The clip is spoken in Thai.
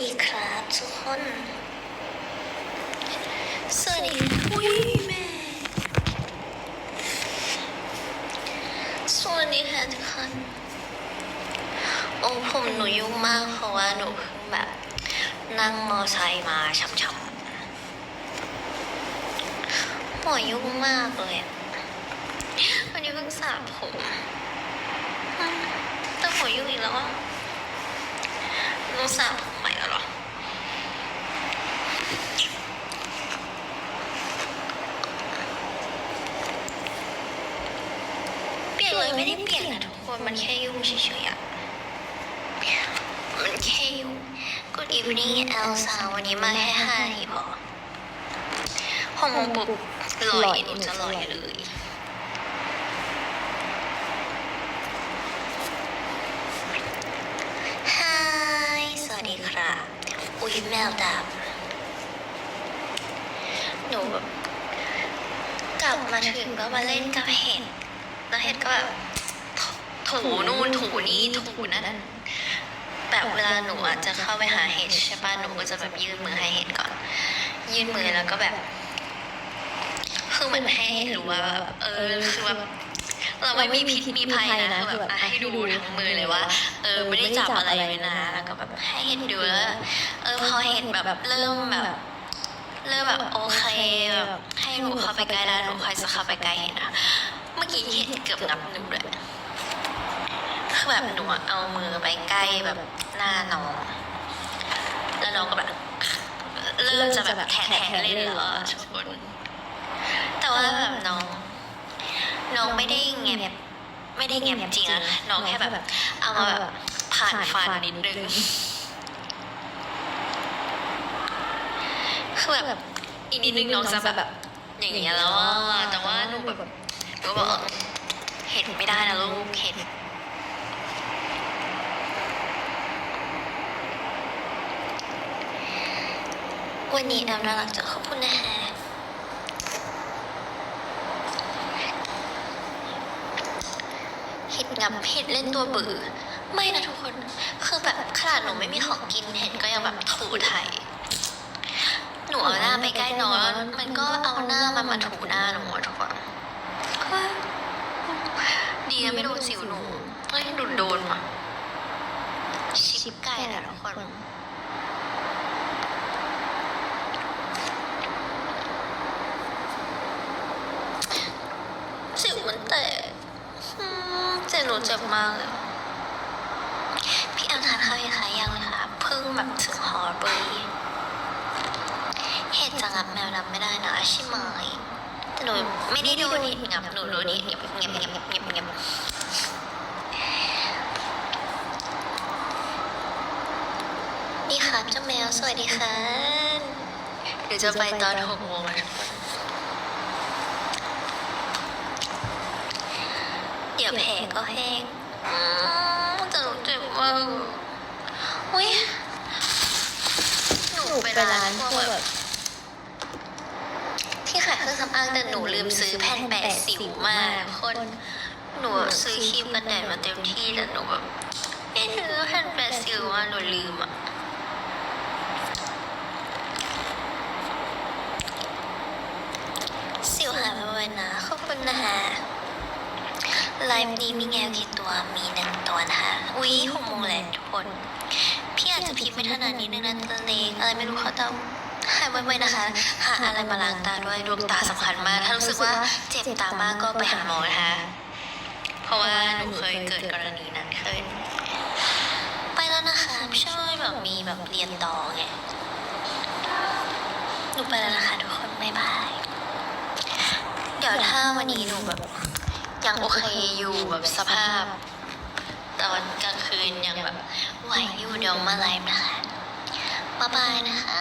ดีครับทุกคน สวัสดีอุ้ยแม่ สวัสดีค่ะทุกคน โอ้ผมหนูยุ่งมากเพราะว่าหนูเพิ่งแบบ นั่งมอไซค์มาช้ำๆหัวยุ่งมากเลย วันนี้เพิ่งสระผมอืมแต่หัวยุ่งอีกแล้วอะต้องสระผมใหม่แล้วเหรอ เปลี่ยนไม่ได้เปลี่ยนนะทุกคน มันแค่ยุ่งเฉยๆอะมันแค่ยุ่ง Good evening Elsa วันนี้มาแค่ห้าทีพอหกโมงปุ๊บลอยหนูจะลอยเลย Hi สวัสดีครับ อุ้ยแมวดำหนูแบบกลับมาถึงก็มาเล่นกับเห็ด ก็แบบถูนู่นถูนี่ถูนั่นแบบเวลาหนูอะจะเข้าไปหาเห็ดใช่ป่ะหนูก็จะแบบยื่นมือให้เห็ดก่อน ยื่นมือแล้วก็แบบคือเหมือนให้หรู้ว่าเออคือแบบเราไม่มีพิษมีภัยนะคือแบบให้ดูทั้งมือเลยว่า เออไม่ได้จับอะไรเลยนะแล้วก็แบบให้เห็ดดูแล้วเออพอเห็ดแบบเริ่มแบบเริ่มแบบโอเคแบบให้หนูเข้าไปใกล้ได้หนูค่อยจะเข้าไปใกล้เห็ดนะ มื่อกี้เห็ดเกือบงับหนูเลยคือแบบหนูเอามือไปใกล้แบบหน้าน้อง แล้วน้องก็แบบเริ่มจะแบบแทะแทะเลยเหรอทุกคนแต่ว่าแบบน้อง น้องไม่ได้แงบไม่ได้แงบจริงอะน้องแค่แบบ เอามาแบบผ่านฟันนิดนึงคือแบบอีกนิดนึงน้องจะแบบอย่างเงี้ยแล้วอะแต่ว่าหนูแบบ ก็บอกเห็นไม่ได้นะลูกเห็นวันนี้แอมน่ารักจะขอบคุณนะฮะเห็ดงับเห็ดเล่นตัวบือ ไม่นะทุกคน คือแบบขนาดหนูไม่มีของกินเห็ดก็ยังแบบถูไทยหนูเอาหน้าไปใกล้น้องแล้วมันก็เอาหน้ามันมาถูหน้าหนูทุกคน ดีนะไม่โดนสิวหนูเฮ้ยโดนโดนว่ะ ชิปไก่นะทุกคนสิวมันแตกอืมเจ็บหนูเจ็บมากเลย พี่แอมทานข้าวยังคะยังเลยค่ะเพิ่งแบบถึงฮอร์เบอรี่เห็ดจะงับแมวดำไม่ได้นะใช่ไหม หนูไม่ได้โดนเห็ดงับหนูโดนเห็ดเงียบเงียบเงียบเงียบเงียบเงียบนี่ครับเจ้าแมวสวัสดีค่ะเดี๋ยวจะไปตอนหกโมงเดี๋ยวแผลก็แห้งอืมแต่หนูเจ็บมากอุ้ยหนูไปร้านพวกแบบ เครื่องสำอางแต่หนูลืมซื้อแผ่นแปะสิวมาคนหนูซื้อครีมกันแดดมาเต็มที่แต่หนูแบบไม่ซื้อแผ่นแปะสิวมาหนูลืมอะสิวหายไปไวๆนะขอบคุณนะคะไลฟ์นี้มีแงวกี่ตัวมีหนึ่งตัวนะคะอุ๊ยหกโมงแล้วทุกคน พี่อาจจะพิมพ์ไม่ถนัดนิดนึงนะตอนนี้อะไรไม่รู้เขาต้อง หายไวๆนะคะ หาอะไรมาล้างตาด้วยดวงตาสำคัญมาก ถ้ารู้สึกว่าเจ็บตามากก็ไปหาหมอนะคะ เพราะว่าหนูเคยเกิดกรณีนั้นขึ้นไปแล้วนะคะช่วยแบบมีแบบเรียนต่อไง หนูไปแล้วนะคะทุกคนบ๊ายบาย เดี๋ยวถ้าวันนี้หนูแบบ ยังโอเคอยู่แบบสภาพ ตอนกลางคืนยังแบบไหวอยู่เดี๋ยวมาไลฟ์นะคะบ๊ายบายนะคะ